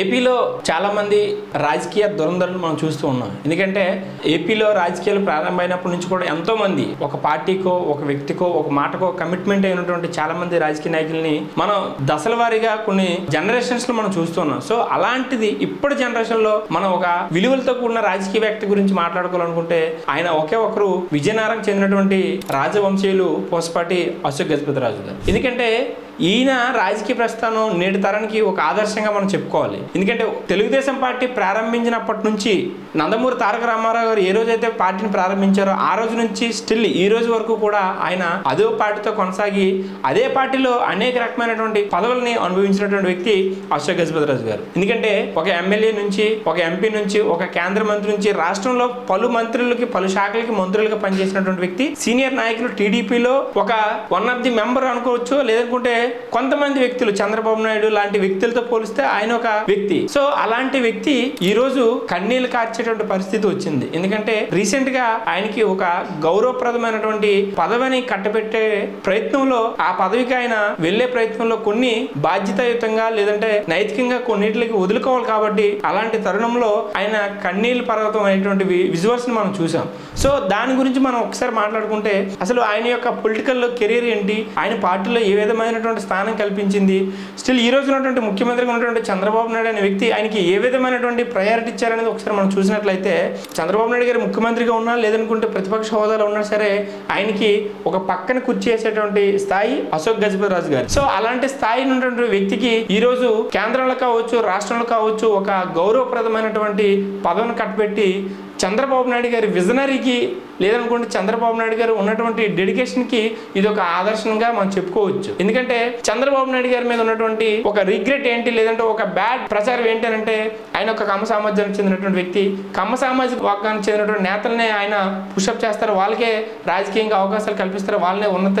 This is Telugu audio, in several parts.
ఏపీలో చాలామంది రాజకీయ దురంధరులు మనం చూస్తూ ఉన్నాం. ఎందుకంటే ఏపీలో రాజకీయాలు ప్రారంభమైనప్పటి నుంచి కూడా ఎంతోమంది ఒక పార్టీకో ఒక వ్యక్తికో ఒక మాటకో కమిట్మెంట్ అయినటువంటి చాలామంది రాజకీయ నాయకుల్ని మనం దశల వారీగా కొన్ని జనరేషన్స్లో మనం చూస్తున్నాం సో అలాంటిది ఇప్పటి జనరేషన్లో మనం ఒక విలువలతో కూడిన రాజకీయ వ్యక్తి గురించి మాట్లాడుకోవాలనుకుంటే ఆయన ఒకే ఒకరు విజయనగరం చెందినటువంటి రాజవంశీయులు పోసపాటి అశోక్ గజపతి రాజు గారు. ఎందుకంటే ఈయన రాజకీయ ప్రస్థానం నేటి తరానికి ఒక ఆదర్శంగా మనం చెప్పుకోవాలి. ఎందుకంటే తెలుగుదేశం పార్టీ ప్రారంభించినప్పటి నుంచి నందమూరి తారక రామారావు గారు ఏ రోజైతే పార్టీని ప్రారంభించారో ఆ రోజు నుంచి స్టిల్ ఈ రోజు వరకు కూడా ఆయన అదే పార్టీతో కొనసాగి అదే పార్టీలో అనేక రకమైనటువంటి పదవుల్ని అనుభవించినటువంటి వ్యక్తి అశోక్ గజపతిరాజు గారు. ఎందుకంటే ఒక ఎమ్మెల్యే నుంచి ఒక ఎంపీ నుంచి ఒక కేంద్ర మంత్రి నుంచి రాష్ట్రంలో పలు మంత్రులకి పలు శాఖలకి మంత్రులుగా పనిచేసినటువంటి వ్యక్తి సీనియర్ నాయకులు టీడీపీలో ఒక వన్ ఆఫ్ ది మెంబర్ అనుకోవచ్చు లేదనుకుంటే కొంతమంది వ్యక్తులు చంద్రబాబు నాయుడు లాంటి వ్యక్తులతో పోలిస్తే ఆయన ఒక వ్యక్తి. సో అలాంటి వ్యక్తి ఈ రోజు కన్నీళ్ళు కార్చేటువంటి పరిస్థితి వచ్చింది. ఎందుకంటే రీసెంట్గా ఆయనకి ఒక గౌరవప్రదమైనటువంటి పదవిని కట్టబెట్టే ప్రయత్నంలో ఆ పదవికి ఆయన వెళ్ళే ప్రయత్నంలో కొన్ని బాధ్యతాయుతంగా లేదంటే నైతికంగా కొన్నిటికి వదులుకోవాలి కాబట్టి అలాంటి తరుణంలో ఆయన కన్నీళ్ళు పర్వతం అనేటువంటి విజువల్స్ మనం చూసాం సో దాని గురించి మనం ఒకసారి మాట్లాడుకుంటే అసలు ఆయన యొక్క పొలిటికల్ కెరీర్ ఏంటి? ఆయన పార్టీలో ఏ విధమైనటువంటి స్థానం కల్పించింది. స్టిల్ ఈ రోజు ఉన్నటువంటి ముఖ్యమంత్రిగా ఉన్నటువంటి చంద్రబాబు నాయుడు అనే వ్యక్తి ఆయనకి ఏ విధమైనటువంటి ప్రయారిటీ ఇచ్చారనేది ఒకసారి మనం చూసినట్లయితే చంద్రబాబు నాయుడు గారు ముఖ్యమంత్రిగా ఉన్నా లేదనుకుంటే ప్రతిపక్ష హోదాలో ఉన్నా సరే ఆయనకి ఒక పక్కన కుర్చీ వేసేటువంటి స్థాయి అశోక్ గజపతి రాజు గారు. సో అలాంటి స్థాయి ఉన్నటువంటి వ్యక్తికి ఈ రోజు కేంద్రంలో కావచ్చు రాష్ట్రంలో కావచ్చు ఒక గౌరవప్రదమైనటువంటి పదవిని కట్టబెట్టి చంద్రబాబు నాయుడు గారి విజనరీకి లేదనుకుంటే చంద్రబాబు నాయుడు గారు ఉన్నటువంటి డెడికేషన్కి ఇది ఒక ఆదర్శంగా మనం చెప్పుకోవచ్చు. ఎందుకంటే చంద్రబాబు నాయుడు గారి మీద ఉన్నటువంటి ఒక రిగ్రెట్ ఏంటి లేదంటే ఒక బ్యాడ్ ప్రచారం ఏంటి అని అంటే ఆయన ఒక కమ్మ సామాజికానికి చెందినటువంటి వ్యక్తి. కమ్మ సామాజిక వర్గానికి చెందినటువంటి నేతలనే ఆయన పుషప్ చేస్తారు. వాళ్ళకే రాజకీయంగా అవకాశాలు కల్పిస్తారు. వాళ్ళనే ఉన్నత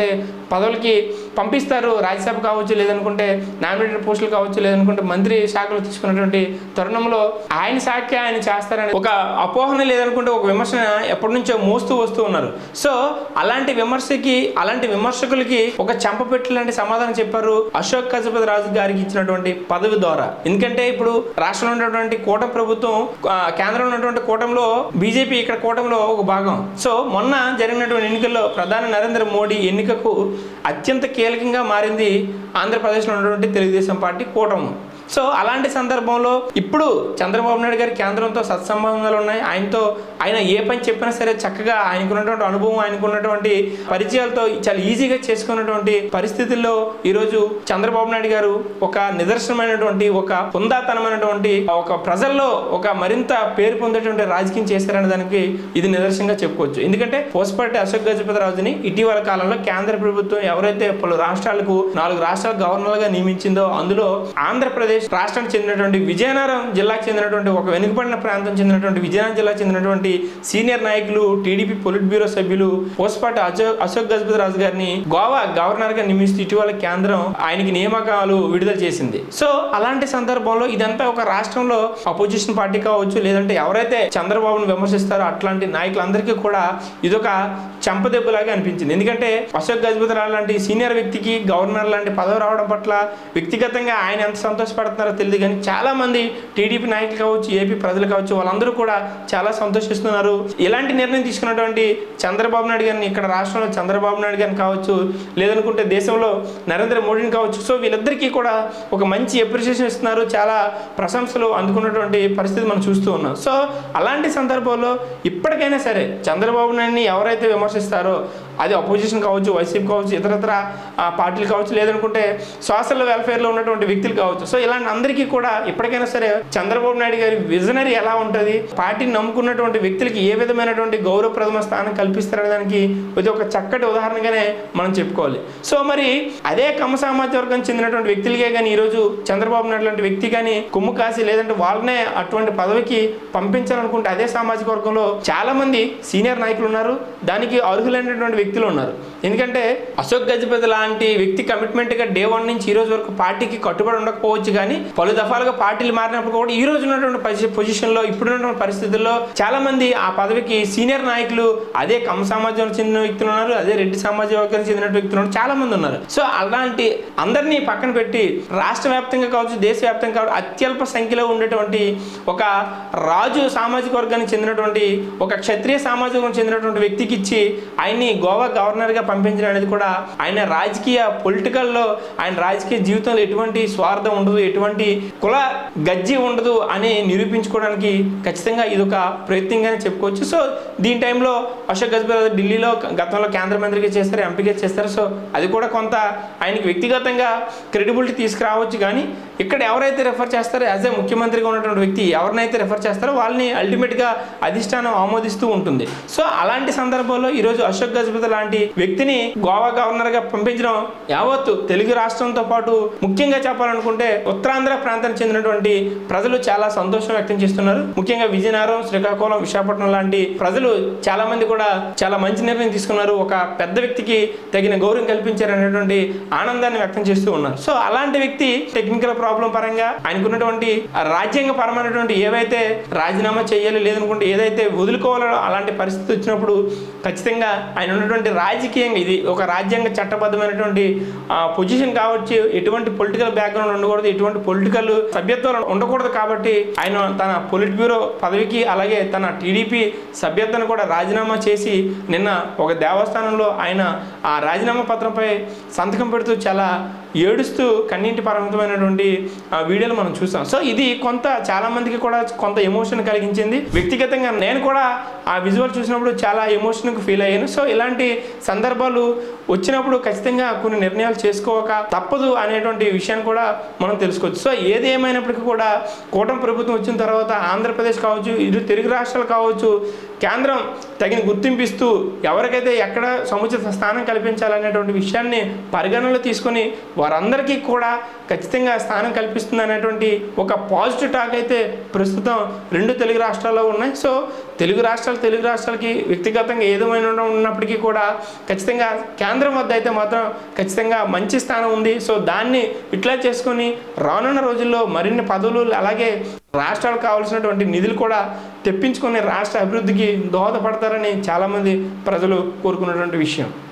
పదవులకి పంపిస్తారు. రాజ్యసభ కావచ్చు లేదనుకుంటే నామినేటెడ్ పోస్టులు కావచ్చు లేదనుకుంటే మంత్రి శాఖలు తీసుకున్నటువంటి తరుణంలో ఆయన శాఖ ఆయన చేస్తారని ఒక అపోహన లేదనుకుంటే ఒక విమర్శన ఎప్పటి నుంచో మోస్ట్ వస్తూ ఉన్నారు. సో అలాంటి విమర్శకి అలాంటి విమర్శకులకి ఒక చెంపపెట్టు లాంటి సమాధానం చెప్పారు అశోక్ గజపతి రాజు గారికి ఇచ్చినటువంటి పదవి ద్వారా. ఎందుకంటే ఇప్పుడు రాష్ట్రంలో ఉన్నటువంటి కూటమి ప్రభుత్వం కేంద్రంలో ఉన్నటువంటి కూటమిలో బీజేపీ ఇక్కడ కూటమిలో ఒక భాగం. సో మొన్న జరిగినటువంటి ఎన్నికల్లో ప్రధాని నరేంద్ర మోడీ ఎన్నికకు అత్యంత కీలకంగా మారింది ఆంధ్రప్రదేశ్లో ఉన్నటువంటి తెలుగుదేశం పార్టీ కూటమి. సో అలాంటి సందర్భంలో ఇప్పుడు చంద్రబాబు నాయుడు గారి కేంద్రంతో సత్సంబంధాలు ఉన్నాయి. ఆయనతో ఆయన ఏ పని చెప్పినా సరే చక్కగా ఆయనకున్నటువంటి అనుభవం ఆయనకున్నటువంటి పరిచయాలతో చాలా ఈజీగా చేసుకున్నటువంటి పరిస్థితుల్లో ఈరోజు చంద్రబాబు నాయుడు గారు ఒక నిదర్శనమైనటువంటి ఒక హుందాతనమైనటువంటి ఒక ప్రజల్లో ఒక మరింత పేరు పొందేటువంటి రాజకీయం చేశారనే దానికి ఇది నిదర్శనంగా చెప్పుకోవచ్చు. ఎందుకంటే పోస్పాటి అశోక్ గజపతి రాజుని ఇటీవల కాలంలో కేంద్ర ప్రభుత్వం ఎవరైతే పలు రాష్ట్రాలకు నాలుగు రాష్ట్రాల గవర్నర్లుగా నియమించిందో అందులో ఆంధ్రప్రదేశ్ రాష్ట్రానికి చెందినటువంటి విజయనగరం జిల్లాకు చెందినటువంటి ఒక వెనుకబడిన ప్రాంతం చెందినటువంటి విజయనగరం జిల్లాకు చెందినటువంటి సీనియర్ నాయకులు టీడీపీ పొలిట్ బ్యూరో సభ్యులు పోస్పాటి అశోక్ అశోక్ గజపతి రాజు గారిని గోవా గవర్నర్గా నియమిస్తూ ఇటీవల కేంద్రం ఆయనకి నియామకాలు విడుదల చేసింది. సో అలాంటి సందర్భంలో ఇదంతా ఒక రాష్ట్రంలో అపోజిషన్ పార్టీ కావచ్చు లేదంటే ఎవరైతే చంద్రబాబును విమర్శిస్తారో అట్లాంటి నాయకులందరికీ కూడా ఇదొక చెంపదెబ్బలాగా అనిపించింది. ఎందుకంటే అశోక్ గజపతి రావు లాంటి సీనియర్ వ్యక్తికి గవర్నర్ లాంటి పదవి రావడం పట్ల వ్యక్తిగతంగా ఆయన ఎంత పడుతున్నారో తెలియదు కానీ చాలా మంది టీడీపీ నాయకులు కావచ్చు ఏపీ ప్రజలు కావచ్చు వాళ్ళందరూ కూడా చాలా సంతోషిస్తున్నారు. ఇలాంటి నిర్ణయం తీసుకున్నటువంటి చంద్రబాబు నాయుడు గారిని ఇక్కడ రాష్ట్రంలో చంద్రబాబు నాయుడు గారిని కావచ్చు లేదనుకుంటే దేశంలో నరేంద్ర మోడీని కావచ్చు సో వీళ్ళిద్దరికీ కూడా ఒక మంచి అప్రిషియేషన్ ఇస్తున్నారు. చాలా ప్రశంసలు అందుకున్నటువంటి పరిస్థితి మనం చూస్తూ ఉన్నాం. సో అలాంటి సందర్భంలో ఇప్పటికైనా సరే చంద్రబాబు నాయుడిని ఎవరైతే విమర్శిస్తారో అది అపోజిషన్ కావచ్చు వైసీపీ కావచ్చు ఇతరత్ర ఆ, పార్టీలు కావచ్చు లేదనుకుంటే సోషల్ వెల్ఫేర్లో ఉన్నటువంటి వ్యక్తులు కావచ్చు. సో ఇలాంటి అందరికీ కూడా ఇప్పటికైనా సరే చంద్రబాబు నాయుడు గారి విజనరీ ఎలా ఉంటుంది పార్టీని నమ్ముకున్నటువంటి వ్యక్తులకి ఏ విధమైనటువంటి గౌరవప్రథమ స్థానం కల్పిస్తారనే దానికి ఇది ఒక చక్కటి ఉదాహరణగానే మనం చెప్పుకోవాలి. సో మరి అదే కమ్మ సామాజిక వర్గం చెందినటువంటి వ్యక్తులకే కానీ ఈరోజు చంద్రబాబు నాయుడు లాంటి వ్యక్తి కానీ కుమ్ము కాసి లేదంటే వాళ్ళనే అటువంటి పదవికి పంపించాలనుకుంటే అదే సామాజిక వర్గంలో చాలా మంది సీనియర్ నాయకులు ఉన్నారు. దానికి అర్హులైనటువంటి వ్యక్తులు ఉన్నారు. ఎందుకంటే అశోక్ గజపతి లాంటి వ్యక్తి కమిట్మెంట్గా డే వన్ నుంచి ఈ రోజు వరకు పార్టీకి కట్టుబడి ఉండకపోవచ్చు కానీ పలు దఫాలుగా పార్టీలు మారినప్పుడు కూడా ఈ రోజు ఉన్నటువంటి పొజి- పొజిషన్లో ఇప్పుడున్నటువంటి పరిస్థితుల్లో చాలా మంది ఆ పదవికి సీనియర్ నాయకులు అదే కమ సమాజానికి చెందిన వ్యక్తులు ఉన్నారు అదే రెడ్డి సమాజ వర్గానికి చెందిన వ్యక్తులు ఉన్నారు చాలా మంది ఉన్నారు. సో అలాంటి అందరినీ పక్కన పెట్టి రాష్ట్ర వ్యాప్తంగా కావచ్చు దేశవ్యాప్తంగా కావచ్చు అత్యల్ప సంఖ్యలో ఉండేటువంటి ఒక రాజు సామాజిక వర్గానికి చెందినటువంటి ఒక క్షత్రియ సామాజిక వర్గానికి చెందినటువంటి వ్యక్తికి ఇచ్చి ఆయన్ని గోవా గవర్నర్గా పంపించడం అనేది కూడా ఆయన రాజకీయ పొలిటికల్లో ఆయన రాజకీయ జీవితంలో ఎటువంటి స్వార్థం ఉండదు ఎటువంటి కుల గజ్జి ఉండదు అని నిరూపించుకోవడానికి ఖచ్చితంగా ఇది ఒక ప్రయత్నంగానే చెప్పుకోవచ్చు. సో దీని టైంలో అశోక్ గజపతి ఢిల్లీలో గతంలో కేంద్ర మంత్రిగా చేస్తారు ఎంపీగా చేస్తారు సో అది కూడా కొంత ఆయనకి వ్యక్తిగతంగా క్రెడిబిలిటీ తీసుకురావచ్చు. కానీ ఇక్కడ ఎవరైతే రెఫర్ చేస్తారో యాజ్ ఏ ముఖ్యమంత్రిగా ఉన్నటువంటి వ్యక్తి ఎవరినైతే రెఫర్ చేస్తారో వాళ్ళని అల్టిమేట్గా అధిష్టానం ఆమోదిస్తూ ఉంటుంది. సో అలాంటి సందర్భంలో ఈరోజు అశోక్ గజపతి లాంటి వ్యక్తిని గోవా గవర్నర్గా పంపించడం యావత్తు తెలుగు రాష్ట్రంతో పాటు ముఖ్యంగా చెప్పాలనుకుంటే ఉత్తరాంధ్ర ప్రాంతానికి చెందినటువంటి ప్రజలు చాలా సంతోషం వ్యక్తం చేస్తున్నారు. ముఖ్యంగా విజయనగరం శ్రీకాకుళం విశాఖపట్నం లాంటి ప్రజలు చాలా మంది కూడా చాలా మంచి నిర్ణయం తీసుకున్నారు. ఒక పెద్ద వ్యక్తికి తగిన గౌరవం కల్పించారు అనేటువంటి ఆనందాన్ని వ్యక్తం చేస్తూ ఉన్నారు. సో అలాంటి వ్యక్తి టెక్నికల్ ప్రాబ్లం పరంగా ఆయనకున్నటువంటి రాజ్యాంగపరమైనటువంటి రాజ్యాంగ పరమైనటువంటి ఏవైతే రాజీనామా చేయాలి లేదనుకుంటే ఏదైతే వదులుకోవాలో అలాంటి పరిస్థితి వచ్చినప్పుడు ఖచ్చితంగా ఆయన ఉన్నటువంటి రాజకీయంగా ఇది ఒక రాజ్యాంగ చట్టబద్ధమైనటువంటి పొజిషన్ కావచ్చు ఎటువంటి పొలిటికల్ బ్యాక్గ్రౌండ్ ఉండకూడదు ఎటువంటి పొలిటికల్ సభ్యత్వం ఉండకూడదు కాబట్టి ఆయన తన పొలిట్ బ్యూరో పదవికి అలాగే తన టీడీపీ సభ్యత్వాన్ని కూడా రాజీనామా చేసి నిన్న ఒక దేవస్థానంలో ఆయన ఆ రాజీనామా పత్రంపై సంతకం పెడుతూ చాలా ఏడుస్తూ కన్నీటి పరిమితమైనటువంటి ఆ వీడియోలు మనం చూసాం. సో ఇది కొంత చాలామందికి కూడా కొంత ఎమోషన్ కలిగించింది. వ్యక్తిగతంగా నేను కూడా ఆ విజువల్ చూసినప్పుడు చాలా ఎమోషన్కి ఫీల్ అయ్యాను. సో ఇలాంటి సందర్భాలు వచ్చినప్పుడు ఖచ్చితంగా కొన్ని నిర్ణయాలు చేసుకోక తప్పదు అనేటువంటి విషయాన్ని కూడా మనం తెలుసుకోవచ్చు. సో ఏది ఏమైనప్పటికీ కూడా కూటమి ప్రభుత్వం వచ్చిన తర్వాత ఆంధ్రప్రదేశ్ కావచ్చు ఇరు తెలుగు రాష్ట్రాలు కావచ్చు కేంద్రం తగిన గుర్తింపిస్తూ ఎవరికైతే ఎక్కడ సముచిత స్థానం కల్పించాలనేటువంటి విషయాన్ని పరిగణనలో తీసుకొని వారందరికీ కూడా ఖచ్చితంగా స్థానం కల్పిస్తుంది అనేటువంటి ఒక పాజిటివ్ టాక్ అయితే ప్రస్తుతం రెండు తెలుగు రాష్ట్రాల్లో ఉన్నాయి. సో తెలుగు రాష్ట్రాలు తెలుగు రాష్ట్రాలకి వ్యక్తిగతంగా ఏదైనా ఉన్నప్పటికీ కూడా ఖచ్చితంగా కేంద్రం వద్ద అయితే మాత్రం ఖచ్చితంగా మంచి స్థానం ఉంది. సో దాన్ని ఇట్లా చేసుకొని రానున్న రోజుల్లో మరిన్ని పదవులు అలాగే రాష్ట్రాలకు కావాల్సినటువంటి నిధులు కూడా తెప్పించుకొని రాష్ట్ర అభివృద్ధికి దోహదపడతారని చాలామంది ప్రజలు కోరుకున్నటువంటి విషయం.